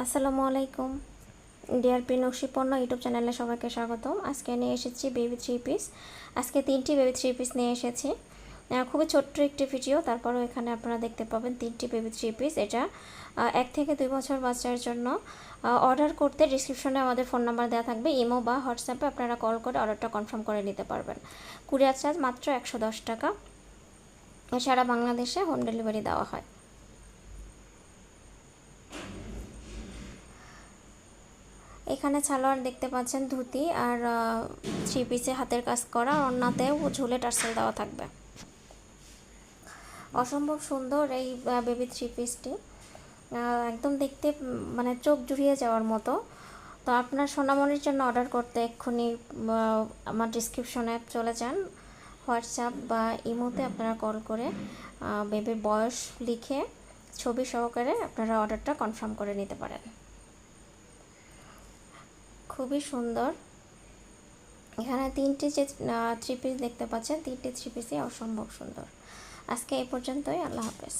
আসসালামু আলাইকুম। ডিআরপি নকশি পণ্য ইউটিউব চ্যানেলে সবাইকে স্বাগতম। আজকে নিয়ে এসেছি বেবি থ্রি পিস আজকে তিনটি বেবি থ্রি পিস নিয়ে এসেছি। খুবই ছোট্ট একটি ভিডিও তারপরেও এখানে আপনারা দেখতে পাবেন তিনটি বেবি থ্রি পিস এটা এক থেকে দুই বছর বাচ্চার জন্য অর্ডার করতে ডিসক্রিপশনে আমাদের ফোন নাম্বার দেওয়া থাকবে। ইমো বা হোয়াটসঅ্যাপে আপনারা কল করে অর্ডারটা কনফার্ম করে নিতে পারবেন। কুরিয়ার চার্জ মাত্র একশো দশ টাকা। সারা বাংলাদেশে হোম ডেলিভারি দেওয়া হয়। এখানে সালোয়ার দেখতে পাচ্ছেন ধুতি আর থ্রি পিসে হাতের কাজ করা অন্যতেও ঝুলে টার্সেল দেওয়া থাকবে। অসম্ভব সুন্দর এই বেবি থ্রি পিসটি একদম দেখতে মানে চোখ জুড়িয়ে যাওয়ার মতো। তো আপনার সোনামণির জন্য অর্ডার করতে এক্ষুনি আমার ডিসক্রিপশনে চলে যান। হোয়াটসঅ্যাপ বা ইমোতে আপনারা কল করে বেবির বয়স লিখে ছবি সহকারে আপনারা অর্ডারটা কনফার্ম করে নিতে পারেন। খুবই সুন্দর। এখানে তিনটি যে থ্রি পিস দেখতে পাচ্ছেন, তিনটি থ্রি পিসই অসম্ভব সুন্দর। আজকে এই পর্যন্তই, আল্লাহ হাফেজ।